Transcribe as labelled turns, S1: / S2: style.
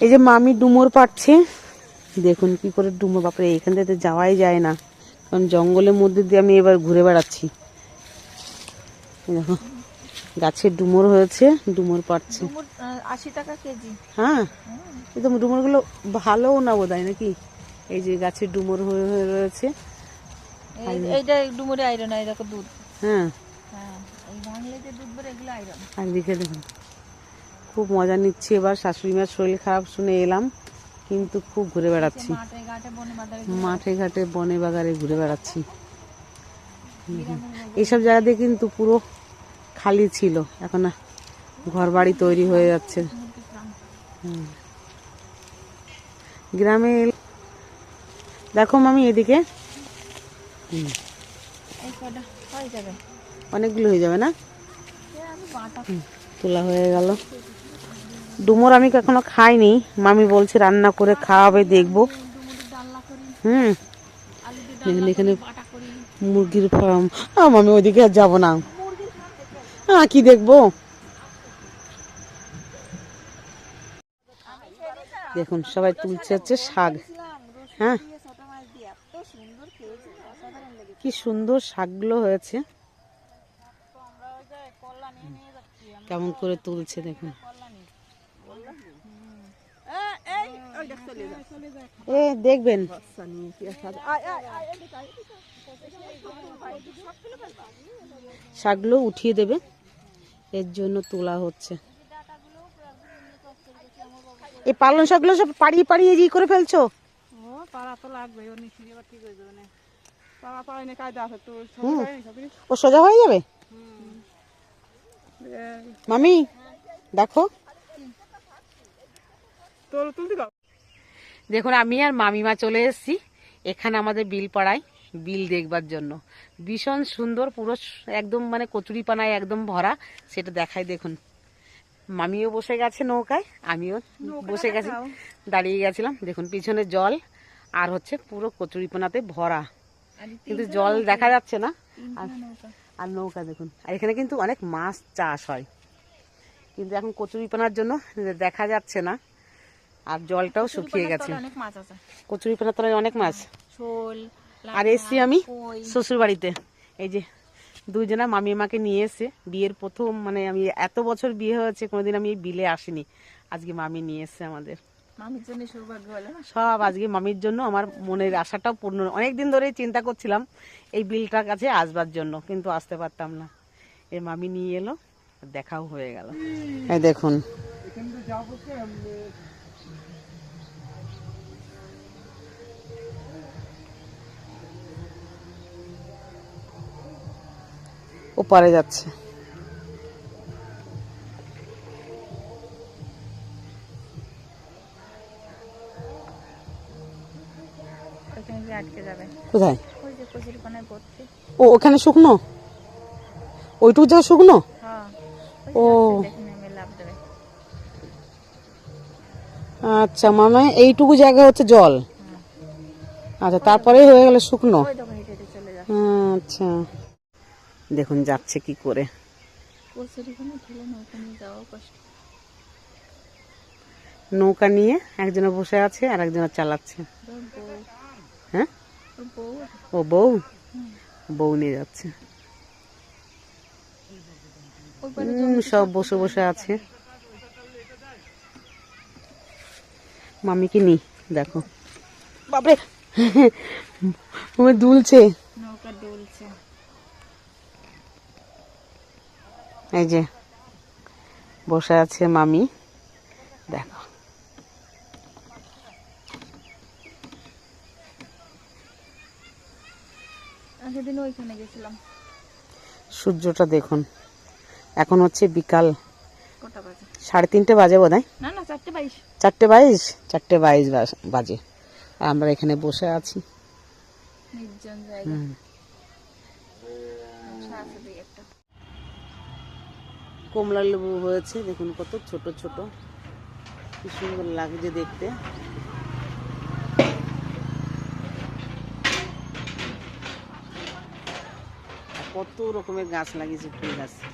S1: এই যে মামি ডুমোর পাচ্ছে। দেখুন কি করে ডুমোর বাপরে এখান থেকে যাওয়াই যায় না। কারণ জঙ্গলের মধ্যে দিয়ে আমি এবার ঘুরে বেড়াচ্ছি। দেখো গাছের ডুমোর হয়েছে ডুমোর পাচ্ছে।
S2: আশি টাকা কেজি।
S1: হ্যাঁ এই তো ডুমুরগুলো ভালোও না বোধ হয় নাকি? এই যে গাছের ডুমুর হয়ে হয়ে রয়েছে।
S2: এই- এইটা ডুমুরে আয়রন এই দেখো দুধ।
S1: হ্যাঁ।
S2: হ্যাঁ এই ভাঙলে যে দুধ বের এগুলো আয়রন
S1: আর দিকে দেখুন। খুব মজা নিচ্ছি। এবার শাশুড়ি মার শরীর খারাপ শুনে এলাম, কিন্তু খুব ঘুরে বেড়াচ্ছি।
S2: মাঠে ঘাটে বনে
S1: বাগারে ঘুরে বেড়াচ্ছি। এইসব জায়গাতে কিন্তু পুরো খালি ছিল। এখন ঘর বাড়ি তৈরি হয়ে যাচ্ছে। গ্রামে দেখো মামি এদিকে। অনেকগুলো হয়ে যাবে না? তোলা হয়ে গেল। ডুমুর আমি কখনো খাইনি। মামি বলছে রান্না করে খাওয়াবে, দেখব। হুম। এখানে মুরগির ফার্ম। মামি ওইদিকে আর যাব না। হ্যাঁ কি দেখব? দেখুন, সবাই তুলছে হচ্ছে শাক। হ্যাঁ। কি সুন্দর শাকগুলো হয়েছে। কেমন করে তুলছে দেখুন
S2: কল্লা নিয়ে
S1: এ দেখবেন। শাকগুলো উঠিয়ে দেবে। এর জন্য তোলা হচ্ছে। এই পালং শাকগুলো সব পাড়িয়ে পাড়িয়ে ই করে ফেলছো?
S2: ও
S1: সোজা হয়ে যাবে? মামি দেখো।
S2: তোর তুলতে
S1: দেখুন আমি আর মামিমা চলে এসেছি। এখানে আমাদের বিল পাড়ায় বিল দেখবার জন্য। ভীষণ সুন্দর পুরো একদম মানে কচুরিপানায় একদম ভরা। সেটা দেখায় দেখুন। মামিও বসে গেছে নৌকায় আমিও বসে গেছি দাঁড়িয়ে গেছিলাম। দেখুন পিছনে জল আর হচ্ছে পুরো কচুরিপানাতে ভরা। কিন্তু জল দেখা যাচ্ছে না। আর আর নৌকা দেখুন। আর এখানে কিন্তু অনেক মাছ চাষ হয়। কিন্তু এখন কচুরিপানার জন্য দেখা যাচ্ছে না। আর জলটাও শুকিয়ে গেছে।
S2: অনেক মাছ
S1: কচুরিপানার তলায় অনেক মাছ। আর এসছি আমি শ্বশুর বাড়িতে এই যে দুজনা মামি আমাকে নিয়ে এসে বিয়ের প্রথম মানে আমি এত বছর বিয়ে হয়েছে কোনোদিন আমি এই বিলে আসিনি। আজকে মামি নিয়ে এসছে আমাদের।
S2: মামির জন্য সৌভাগ্য হলো না?
S1: সব আজকে মামির জন্য আমার মনের আশাটাও পূর্ণ। অনেক দিন ধরেই চিন্তা করছিলাম এই বিলটার কাছে আসবার জন্য কিন্তু আসতে পারতাম না। এই মামি নিয়ে এলো দেখাও হয়ে গেল। এই দেখুন। ওপারে যাচ্ছে। কোথায়? ও ওখানে শুকনো? ওইটুকু জায়গা শুকনো?
S2: হ্যাঁ
S1: ও। আচ্ছা মামা এইটুকু জায়গা হচ্ছে জল? আচ্ছা তারপরে হয়ে গেল শুকনো।
S2: যাবে
S1: আচ্ছা। দেখুন যাচ্ছে কি করে।
S2: নৌকা নিয়ে
S1: একজনে বসে আছে আর একজনে চালাচ্ছে। হ্যাঁ? ও বউ? বউ নিয়ে যাচ্ছে। সব বসে বসে আছে। মামিকে নি দেখো। বাপরে! দুলছে।
S2: নৌকা দুলছে।
S1: এই যে বসে আছে মামি। দেখো।
S2: সেদিন ওইখানে গেছিলাম।
S1: সূর্যটা দেখুন। এখন হচ্ছে বিকাল
S2: বাজে?
S1: সাড়ে তিনটে বাজে বোধ হয়
S2: না না চারটে বাইশ।
S1: চারটে বাইশ? চারটে বাইশ বাজে। আমরা এখানে বসে আছি।
S2: নির্জন জায়গা।
S1: কমলা লেবু হয়েছে, দেখুন কত ছোট ছোট। কি সুন্দর লাগছে দেখতে। কত রকমের গাছ লাগিয়েছে ফুল গাছ।
S2: না